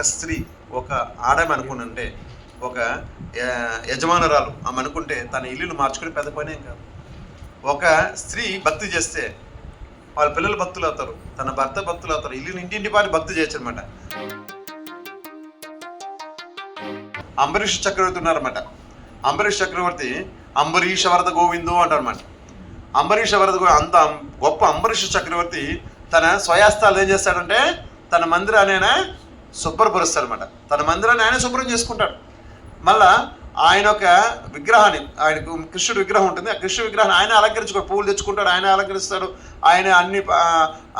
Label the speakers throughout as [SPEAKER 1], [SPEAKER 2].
[SPEAKER 1] ఒక స్త్రీ ఒక ఆడమే అనుకునంటే ఒక యజమానురాలు ఆమె అనుకుంటే తన ఇల్లును మార్చుకుని పెద్ద పని ఏం కాదు. ఒక స్త్రీ భక్తి చేస్తే వాళ్ళ పిల్లలు భక్తులు అవుతారు తన భర్త భక్తులు అవుతారు ఇల్లు ఇంటింటి వాళ్ళు భక్తి చేయొచ్చు అనమాట అంబరీష్ చక్రవర్తి ఉన్నారన్నమాట. అంబరీష్ చక్రవర్తి అంబరీష వరద గోవిందు అంటారన్నమాట. అంబరీష వరద గో- అంత గొప్ప అంబరీష చక్రవర్తి తన స్వయాస్తాలు ఏం చేస్తాడంటే తన మందిరాన్ని ఆయన శుభ్రపరుస్తాడనమాట తన మందిరాన్ని ఆయన శుభ్రం చేసుకుంటాడు. మళ్ళా ఆయన ఒక విగ్రహాన్ని ఆయనకు కృష్ణుడు విగ్రహం ఉంటుంది. ఆ కృష్ణ విగ్రహాన్ని ఆయన అలంకరించుకో పువ్వులు తెచ్చుకుంటాడు ఆయన అలంకరిస్తాడు. ఆయన అన్ని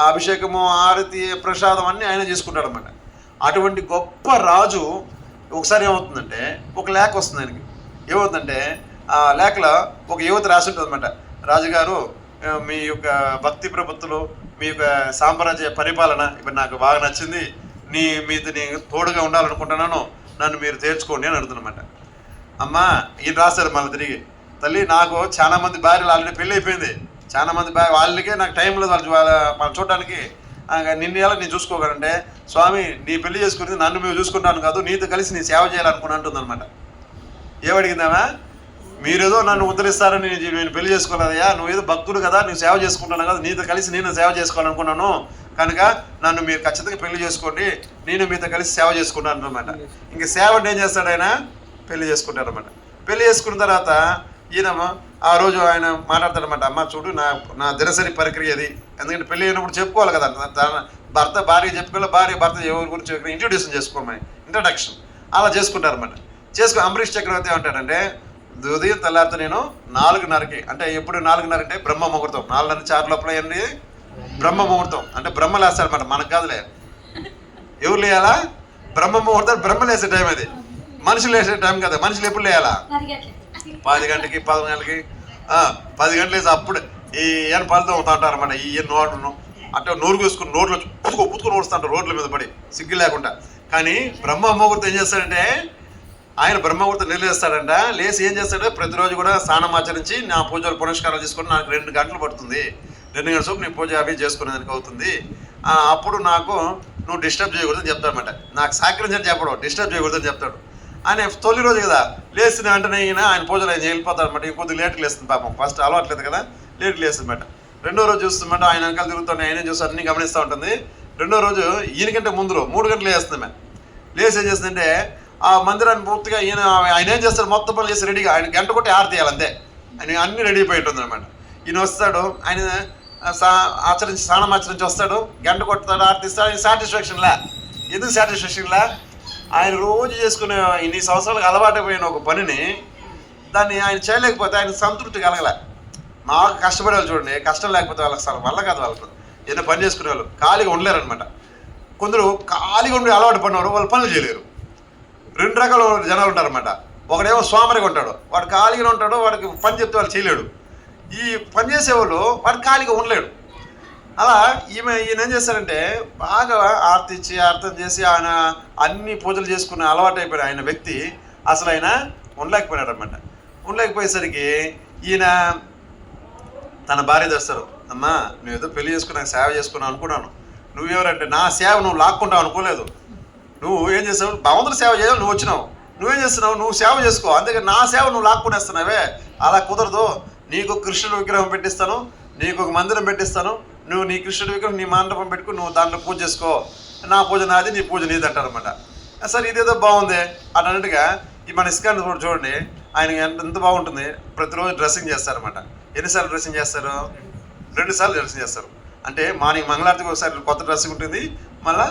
[SPEAKER 1] అభిషేకము ఆరతి ప్రసాదం అన్ని ఆయన చేసుకుంటాడు అనమాట అటువంటి గొప్ప రాజు ఒకసారి ఏమవుతుందంటే ఒక లేఖ వస్తుంది ఆయనకి. ఏమవుతుందంటే ఆ లేఖలో ఒక యువత రాసి ఉంటుంది అనమాట రాజుగారు మీ యొక్క భక్తి ప్రపత్తులు మీ యొక్క సామ్రాజ్య పరిపాలన ఇప్పుడు నాకు బాగా నచ్చింది. నీ మీద నేను తోడుగా ఉండాలనుకుంటున్నాను నన్ను మీరు చేర్చుకోండి అని అడుగుతున్నమాట. అమ్మా ఈయన రాశారు మళ్ళీ తిరిగి. తల్లి నాకు చాలా మంది భార్యలు ఆల్రెడీ పెళ్ళి అయిపోయింది. చాలామంది భార్య వాళ్ళకే నాకు టైం లేదు వాళ్ళు వాళ్ళ చూడడానికి నిన్ను ఎలా నేను చూసుకోగలంటే స్వామి నీ పెళ్ళి చేసుకుని నన్ను మేము చూసుకుంటాను కాదు నీతో కలిసి నీ సేవ చేయాలనుకుని అంటుందన్నమాట. ఏమడిగిందామా? మీరేదో నన్ను ఉద్ధరిస్తారని నేను నేను పెళ్ళి చేసుకోలేదయ్యా నువ్వు ఏదో భక్తుడు కదా నువ్వు సేవ చేసుకుంటాను కదా నీతో కలిసి నేను సేవ చేసుకోవాలనుకున్నాను. కనుక నన్ను మీరు ఖచ్చితంగా పెళ్ళి చేసుకోండి. నేను మీతో కలిసి సేవ చేసుకుంటాను అనమాట ఇంక సేవ అంటే ఏం చేస్తాడు ఆయన? పెళ్ళి చేసుకుంటాడు అనమాట పెళ్ళి చేసుకున్న తర్వాత ఈయన ఆ రోజు ఆయన మాట్లాడతాడనమాట అమ్మ చూడు నా నా దినసరి ప్రక్రియ అది ఎందుకంటే పెళ్ళి అయినప్పుడు చెప్పుకోవాలి కదా. భర్త భార్య చెప్పుకోవాలి భార్య భర్త ఎవరి గురించి ఇంట్రొడ్యూషన్ చేసుకోమని ఇంట్రడక్షన్ అలా చేసుకుంటారన్నమాట. చేసుకుని అంబరీష్ చక్రవర్తి ఏమంటాడంటే ఉదయం తెల్లారితో నేను నాలుగున్నరకి అంటే ఎప్పుడు నాలుగున్నర అంటే బ్రహ్మ ముహూర్తం. నాలుగున్నర చారు లోపల ఏంటి బ్రహ్మ ముహూర్తం అంటే బ్రహ్మ లేస్తాడనమాట మనకు కాదులే. ఎవరు లేయాలా? బ్రహ్మ ముహూర్తం బ్రహ్మ లేసే టైం అది. మనుషులు లేసే టైం కదా. మనుషులు ఎప్పుడు లేయాలా? పది గంటకి పది గంటలకి పది గంటలు వేసి అప్పుడు ఈ ఈయన పళ్ళతో అవుతా ఉంటారు అనమాట ఈ నోటును అంటే నోరు కూసుకుని నోట్లో పుచ్చుకో పుచ్చుకొని ఓడుస్తుంటారు రోడ్ల మీద పడి. సిగ్గు లేకుండా. కానీ బ్రహ్మ ముహూర్తం ఏం చేస్తాడంటే ఆయన బ్రహ్మముహూర్తం నిలవేస్తాడంట లేచి ఏం చేస్తాడు ప్రతిరోజు కూడా స్నానం ఆచరించి నా పూజలు పునస్కారాలు చేసుకొని నాకు రెండు గంటలు పడుతుంది. రెండు గంటల సేపు నీ పూజ అవి చేసుకునేదానికి అవుతుంది. అప్పుడు నాకు నువ్వు డిస్టర్బ్ చేయకూడదని చెప్తాడనమాట నాకు సహకరించని చెప్పడు డిస్టర్బ్ చేయకూడదని చెప్తాడు. ఆయన తొలి రోజు కదా లేచిన వెంటనే ఈయన ఆయన పూజలు ఆయన వెళ్ళిపోతాడు కొద్దిగా ఇంకొద్ది లేట్కి లేస్తుంది పాపం. ఫస్ట్ అలవాట్లేదు కదా లేట్కి లేస్తుంది రెండో రోజు చూస్తుందన్నమాట ఆయన వెనకాల తిరుగుతాడు ఆయన చూసి అన్ని గమనిస్తూ ఉంటుంది. రెండో రోజు ఈయనకంటే ముందు మూడు గంటలు లేస్తుంది ఆమె లేచి ఏం చేస్తుందంటే ఆ మందిరాన్ని పూర్తిగా ఈయన ఆయన ఏం చేస్తాడు మొత్తం పనులు చేసి రెడీగా ఆయన గంట కొట్టి ఆరు తీయాలంతే అంతే. ఆయన అన్ని రెడీ అయిపోయి ఉంటుంది అనమాట ఈయన వస్తాడు ఆయన ఆచరించి స్నానం ఆచరించి వస్తాడు. గంట కొడతాడు ఆర్తిస్తాడు. ఆయన సాటిస్ఫాక్షన్ లా. ఎందుకు సాటిస్ఫాక్షన్ ఆయన రోజు చేసుకునే ఇన్ని సంవత్సరాలకు అలవాటైపోయిన ఒక పనిని దాన్ని ఆయన చేయలేకపోతే ఆయన సంతృప్తి కలగలే. మాకు కష్టపడే వాళ్ళు చూడండి కష్టం లేకపోతే వాళ్ళకి అసలు వల్ల కాదు వాళ్ళకు. ఏదైనా పని చేసుకునే వాళ్ళు ఖాళీగా ఉండలేరు అనమాట కొందరు ఖాళీగా ఉండి అలవాటు పడినవారు వాళ్ళు పనులు చేయలేరు. రెండు రకాల జనాలు ఉంటారన్నమాట. ఒకడేమో సోమరిగా ఉంటాడు. వాడు ఖాళీగా ఉంటాడు వాడికి పని చెప్తే వాళ్ళు చేయలేడు. ఈ పనిచేసేవాళ్ళు వాడు ఖాళీగా ఉండలేడు. అలా ఈమె ఈయన ఏం చేస్తారంటే బాగా ఆర్తి ఇచ్చి అర్థం చేసి ఆయన అన్ని పూజలు చేసుకున్న అలవాటు అయిపోయిన ఆయన వ్యక్తి అసలు ఆయన ఉండలేకపోయినాడు అనమాట ఉండలేకపోయేసరికి ఈయన తన భార్య తెస్తారు అమ్మా నువ్వు ఏదో పెళ్ళి చేసుకున్నా సేవ చేసుకున్నావు అనుకున్నాను. నువ్వెవరంటే నా సేవ నువ్వు లాక్కుంటావు అనుకోలేదు. నువ్వు ఏం చేస్తావు భగవంతుడు సేవ చేయాలి నువ్వు వచ్చినావు. నువ్వేం చేస్తున్నావు? నువ్వు సేవ చేసుకో. అందుకే నా సేవ నువ్వు లాక్కునేస్తున్నావే. అలా కుదరదు. నీకు కృష్ణుడు విగ్రహం పెట్టిస్తాను నీకు ఒక మందిరం పెట్టిస్తాను నువ్వు నీ కృష్ణుడి విగ్రహం నీ మండపం పెట్టుకుని నువ్వు దాంట్లో పూజ చేసుకో. నా పూజ నాది నీ పూజ నీది అంటారనమాట సరే ఇదేదో బాగుంది అని అన్నట్టుగా ఈ మన ఇస్కాన్ కూడా చూడండి ఆయన ఎంత బాగుంటుంది. ప్రతిరోజు డ్రెస్సింగ్ చేస్తారనమాట ఎన్నిసార్లు డ్రెస్సింగ్ చేస్తారు? రెండు సార్లు డ్రెస్సింగ్ చేస్తారు. అంటే మార్నింగ్ మంగళారతికి ఒకసారి కొత్త డ్రెస్సింగ్ ఉంటుంది మళ్ళీ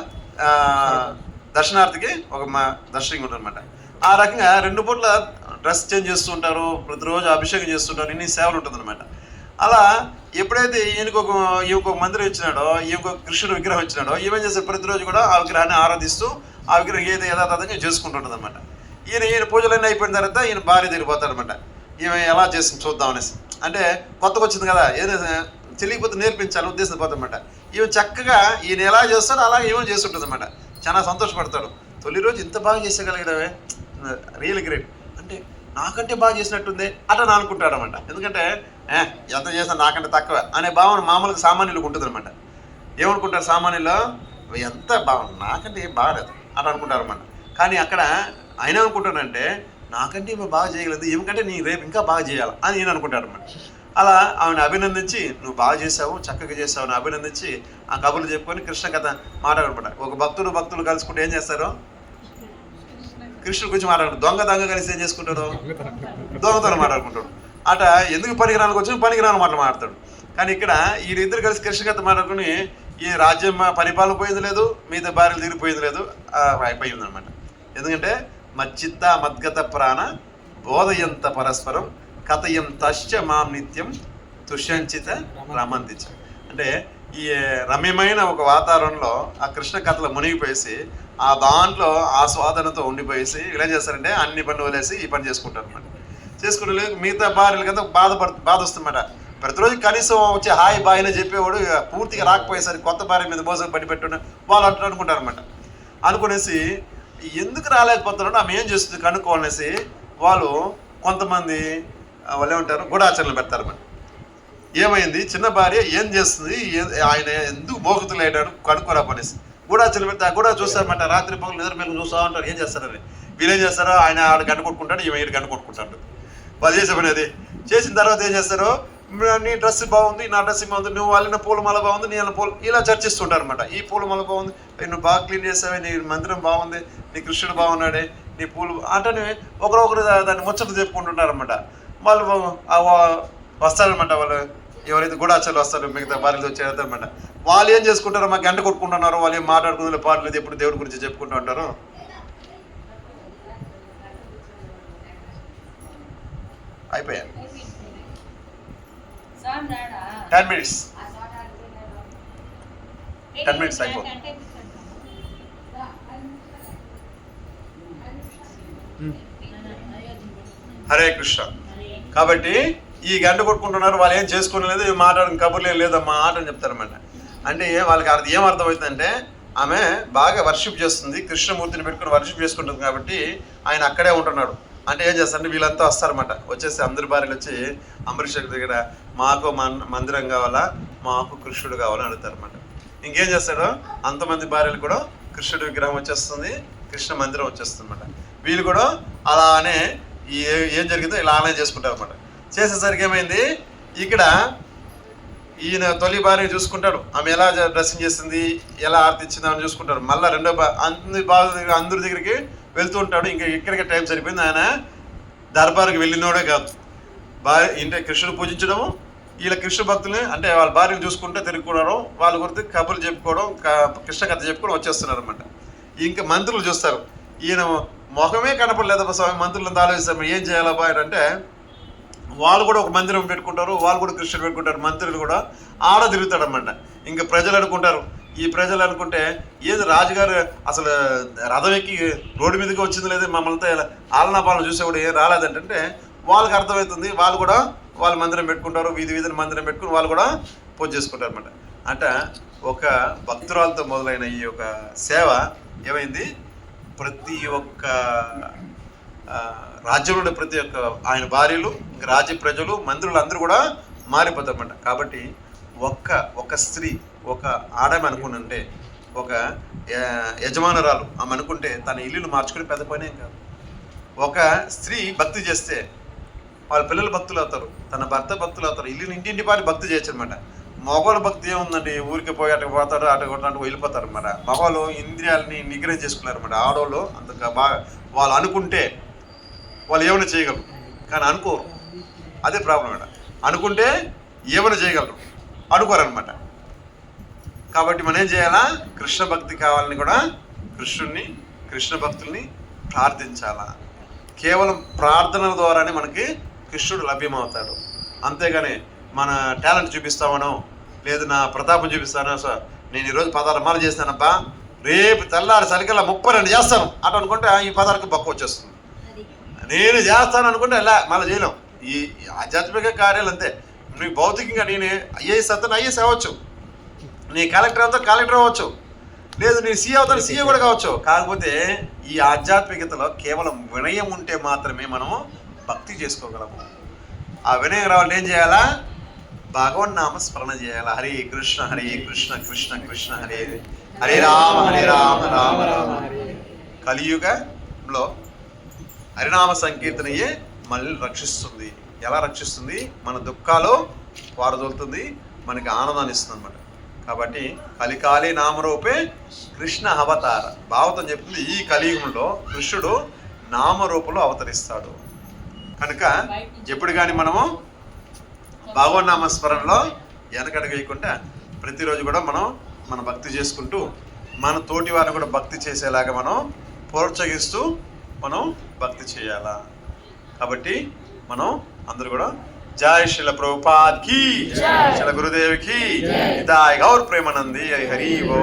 [SPEAKER 1] దర్శనార్థికి ఒక మా దర్శనం ఉంటుంది అనమాట ఆ రకంగా రెండు పూట్ల డ్రెస్ చేంజ్ చేస్తుంటారు ప్రతిరోజు అభిషేకం చేస్తుంటారు ఇన్ని సేవలు ఉంటుంది అలా ఎప్పుడైతే ఈయనకు ఒక ఈయనకు ఒక మందిరం ఇచ్చినాడో ఈయనకు కృష్ణుడు విగ్రహం ఇచ్చినాడో ఈమెం చేసే ప్రతిరోజు కూడా ఆ విగ్రహాన్ని ఆరాధిస్తూ ఆ విగ్రహం ఏది యథాతథంగా చేసుకుంటుంటుంది అనమాట ఈయన ఈయన పూజలన్నీ అయిపోయిన తర్వాత ఈయన భార్య తిరిగిపోతాడనమాట ఈమె ఎలా చేసి చూద్దాం అనేసి. అంటే కొత్తగా వచ్చింది కదా ఏదైనా తెలియకపోతే నేర్పించాలి ఉద్దేశం పోతామన్నమాట ఈమె చక్కగా ఈయన ఎలా చేస్తాడో అలాగే ఈమె చేస్తుంటుంది అనమాట చాలా సంతోషపడతాడు. తొలి రోజు ఇంత బాగా చేసేయగలిగడమే. Real great. అంటే నాకంటే బాగా చేసినట్టుంది అట్లా నా అనమాట ఎందుకంటే ఏ ఎంత చేసినా నాకంటే తక్కువ అనే భావన మామూలుగా సామాన్యులకు ఉంటుందన్నమాట. ఏమనుకుంటారు సామాన్యులు? ఎంత బాగుంది నాకంటే ఏం బాగలేదు అట్లా అనుకుంటారన్నమాట. కానీ అక్కడ ఆయన అనుకుంటానంటే నాకంటే ఈమె బాగా చేయగలదు ఏమికంటే నీ రేపు ఇంకా బాగా చేయాలి అని నేను అనుకుంటాడనమాట అలా ఆమెను అభినందించి నువ్వు బాగా చేసావు చక్కగా చేసావు అని అభినందించి ఆ కబుర్లు చెప్పుకొని కృష్ణ కథ మాట్లాడమాట ఒక భక్తుడు భక్తులు కలుసుకుంటే ఏం చేస్తారు? కృష్ణుడి గురించి మాట్లాడతారు దొంగ దొంగ కలిసి ఏం చేసుకుంటాడు దొంగతనం. మాట్లాడుకుంటాడు. అట ఎందుకు పనికిరానికి వచ్చి పనికిరాని మాటలు మాట్లాడతాడు. కానీ ఇక్కడ వీళ్ళిద్దరు కలిసి కృష్ణ కథ మాట్లాడుకుని ఈ రాజ్యం పరిపాలన పోయింది లేదు మిగతా భార్యలు తిరిగిపోయింది లేదు అయిపోయింది అనమాట ఎందుకంటే మచ్చిత్త మద్గత ప్రాణ బోధయంత పరస్పరం కథయం తశ్చ మాం నిత్యం తుష్యంచిత రమంతించ. అంటే ఈ రమ్యమైన ఒక వాతావరణంలో ఆ కృష్ణ కథలు మునిగిపోయేసి ఆ దాంట్లో ఆస్వాదనతో ఉండిపోయేసి ఇలా చేస్తారంటే అన్ని పనులు వదిలేసి ఈ పని చేసుకుంటారు అనమాట చేసుకుంటే మిగతా భార్యలు కదా బాధపడు బాధ వస్తుందన్నమాట ప్రతిరోజు కనీసం వచ్చి హాయ్ బాయ్ అని చెప్పేవాడు పూర్తిగా రాకపోయేసరికి కొత్త భార్య మీద మోసం పడి పెట్టున్న వాళ్ళు అట్లా అనుకుంటారు అనమాట అనుకునేసి ఎందుకు రాలేకపోతున్నాడు ఆమె ఏం చేస్తుంది? కనుక్కోవాలనేసి వాళ్ళు కొంతమంది వాళ్ళు ఏమంటారు గూఢాచరణలు పెడతారు ఏమైంది? చిన్న భార్య ఏం చేస్తుంది? ఏ- ఆయన ఎందుకు మోగుతులు అయ్యాడు కనుక్కోరా పనేసి కూడా పెడితే ఆ కూడా చూస్తారన్నమాట. రాత్రి పగలు నిద్ర మేము చూస్తూ ఉంటారు. ఏం చేస్తారని. వీళ్ళు ఏం చేస్తారో ఆయన ఆడ గంట కొట్టుకుంటాడు ఈమె ఈడు గంట కొట్టుకుంటాడు. వాళ్ళు చేసే పని అది? చేసిన తర్వాత ఏం చేస్తారు? నీ డ్రెస్ బాగుంది నా డ్రెస్ బాగుంది నువ్వు వాళ్ళిన పూలమాల బాగుంది నీ వాళ్ళ పూల ఇలా చర్చిస్తుంటారు అనమాట ఈ పూలమాల బాగుంది నువ్వు బాగా క్లీన్ చేసావే నీ మందిరం బాగుంది నీ కృష్ణుడు బాగున్నాడే నీ పూలు అంటే ఒకరొకరు దాన్ని ముచ్చట్లు చెప్పుకుంటుంటారు అనమాట వాళ్ళు వస్తారనమాట వాళ్ళు. ఎవరైతే గూఢాచారులు వస్తారు మిగతా భార్యలు వచ్చేస్తారనమాట వాళ్ళు ఏం చేసుకుంటారో మాకు గంట కొట్టుకుంటున్నారు వాళ్ళు ఏం మాట్లాడుకుంటారు పాటలు ఎప్పుడు దేవుడి గురించి చెప్పుకుంటూ ఉంటారు. అయిపోయా? టెన్ మినిట్స్
[SPEAKER 2] టెన్ మినిట్స్ అయిపో.
[SPEAKER 1] హరే కృష్ణ. కాబట్టి ఈ గంట కొట్టుకుంటున్నారు వాళ్ళు ఏం చేసుకోలేదు మాట్లాడిన కబుర్లు ఏం లేదమ్మా ఆట అని చెప్తారన్నమాట. అంటే వాళ్ళకి అర్థం ఏం అర్థమవుతుందంటే ఆమె బాగా వర్షిప్ చేస్తుంది కృష్ణమూర్తిని పెట్టుకుని వర్షిప్ చేసుకుంటుంది కాబట్టి ఆయన అక్కడే ఉంటున్నాడు. అంటే ఏం చేస్తారంటే వీళ్ళంతా వస్తారన్నమాట. వచ్చేసి అందరి భార్యలు వచ్చి అంబరీష్ దగ్గర మాకు మన్- మందిరం కావాలా? మాకు కృష్ణుడు కావాలని అడుగుతారన్నమాట. ఇంకేం చేస్తాడు? అంతమంది భార్యలు కూడా కృష్ణుడి విగ్రహం వచ్చేస్తుంది కృష్ణ మందిరం వచ్చేస్తుంది అనమాట వీళ్ళు కూడా అలానే ఏం జరిగిందో ఇలానే చేసుకుంటారు అనమాట చేసేసరికి ఏమైంది? ఇక్కడ ఈయన తొలి భార్య చూసుకుంటాడు. ఆమె ఎలా డ్రెస్సింగ్ చేస్తుంది ఎలా ఆర్తి ఇచ్చిందా అని చూసుకుంటాడు. మళ్ళీ రెండో బా అందరి బాధ దగ్గర అందరి దగ్గరికి వెళ్తూ ఉంటాడు. ఇంకా ఇక్కడికి టైం సరిపోయింది. ఆయన దర్బార్కి వెళ్ళినోడే కాదు. భార్య ఇంటే కృష్ణుడు పూజించడము వీళ్ళ కృష్ణ భక్తుల్ని అంటే వాళ్ళ భార్యను చూసుకుంటే తిరుగుకోవడం వాళ్ళ గురించి కబుర్లు చెప్పుకోవడం కృష్ణ కథ చెప్పుకోవడం వచ్చేస్తున్నారు అనమాట ఇంకా మంత్రులు చూస్తారు. ఈయన మొహమే కనపడలేదు స్వామి మంత్రులు అంతా ఆలోచిస్తారు ఏం చేయాలా బాయ్ అంటే వాళ్ళు కూడా ఒక మందిరం పెట్టుకుంటారు వాళ్ళు కూడా కృష్ణుడు పెట్టుకుంటారు మంత్రులు కూడా ఆడ తిరుగుతాడు అనమాట ఇంకా ప్రజలు అనుకుంటారు. ఈ ప్రజలు అనుకుంటే ఏది రాజుగారు అసలు రథం ఎక్కి రోడ్డు మీదకి వచ్చింది లేదు మమ్మల్ని ఆలనా పాలన చూసే కూడా ఏం రాలేదంటే వాళ్ళకి అర్థమవుతుంది. వాళ్ళు కూడా వాళ్ళు మందిరం పెట్టుకుంటారు వీధి వీధిని మందిరం పెట్టుకుని వాళ్ళు కూడా పూజ చేసుకుంటారు అనమాట అంటే ఒక భక్తురాలతో మొదలైన ఈ యొక్క సేవ ఏమైంది? ప్రతి ఒక్క రాజ్యంలో ప్రతి ఒక్క ఆయన భార్యలు ఇంకా రాజ్య ప్రజలు మంత్రులు అందరూ కూడా మారిపోతారన్నమాట. కాబట్టి ఒక్క ఒక స్త్రీ ఒక ఆడమ అనుకున్నంటే ఒక యజమానురాలు ఆమె అనుకుంటే తన ఇల్లును మార్చుకుని పెద్ద పనేం కాదు. ఒక స్త్రీ భక్తి చేస్తే వాళ్ళ పిల్లలు భక్తులు అవుతారు తన భర్త భక్తులు అవుతారు ఇల్లు ఇంటింటి పాటి భక్తి చేయొచ్చు అనమాట మగవాళ్ళ భక్తి ఏముందండి? ఊరికి పోయి అటు పోతారు అటు కొట్టానికి వెళ్ళిపోతారు అనమాట మగవాళ్ళు ఇంద్రియాలని నిగ్రహం చేసుకున్నారు అనమాట ఆడవాళ్ళు అంత బాగా వాళ్ళు అనుకుంటే వాళ్ళు ఏమైనా చేయగలరు. కానీ అనుకోరు. అదే ప్రాబ్లం ఇక్కడ. అనుకుంటే ఏమైనా చేయగలరు. అనుకోరనమాట కాబట్టి మనం ఏం చేయాలా? కృష్ణ భక్తి కావాలని కూడా కృష్ణుణ్ణి కృష్ణ భక్తుల్ని ప్రార్థించాలా? కేవలం ప్రార్థనల ద్వారానే మనకి కృష్ణుడు లభ్యమవుతాడు. అంతేగాని మన టాలెంట్ చూపిస్తామనో లేదు నా ప్రతాపం చూపిస్తానో సో నేను ఈరోజు పదాలు మాలు చేస్తానప్ప రేపు తెల్లారి సరికల్లా ముప్పై రెండు చేస్తాను. అటు అనుకుంటే ఈ పదాలకు బక్క వచ్చేస్తుంది. నేను చేస్తాను అనుకుంటే ఎలా? మళ్ళీ చేయలేం. ఈ ఆధ్యాత్మిక కార్యాలు అంతే. నువ్వు భౌతికంగా నేను ఐఏఎస్ అవుతాను ఐఏఎస్ అవ్వచ్చు. నీ కలెక్టర్ అవుతా కలెక్టర్ అవ్వచ్చు. లేదు నేను సీఏ అవుతాను సీఏ కూడా కావచ్చు. కాకపోతే ఈ ఆధ్యాత్మికతలో కేవలం వినయం ఉంటే మాత్రమే మనము భక్తి చేసుకోగలము. ఆ వినయం రావాలి ఏం చేయాలా? భగవన్ నామ స్మరణ చేయాలా? హరే కృష్ణ హరే కృష్ణ కృష్ణ కృష్ణ హరే. హరే హరే రామ హరే రామ రామ రామ. హరే కలియుగంలో హరినామ సంకీర్తనయే మనల్ని రక్షిస్తుంది. ఎలా రక్షిస్తుంది? మన దుఃఖాలు పారదోలుతుంది మనకి ఆనందాన్ని ఇస్తుంది అనమాట కాబట్టి కలికాలి నామరూపే కృష్ణ అవతార. భావతం చెప్తుంది ఈ కలియుగంలో కృష్ణుడు నామరూపంలో అవతరిస్తాడు. కనుక ఎప్పుడు కానీ మనము భగవన్నామ స్మరణలో వెనకడుగు వేయకుండా ప్రతిరోజు కూడా మనం మన భక్తి చేసుకుంటూ మన తోటి వారిని కూడా భక్తి చేసేలాగా మనం ప్రోత్సహిస్తూ మనం భక్తి చేయాలా? కాబట్టి మనం అందరూ కూడా జై శిల ప్రభుపాద్కి శిల గురుదేవ్కి హితాయ్ గౌర్ ప్రేమానంది హరి ఓ.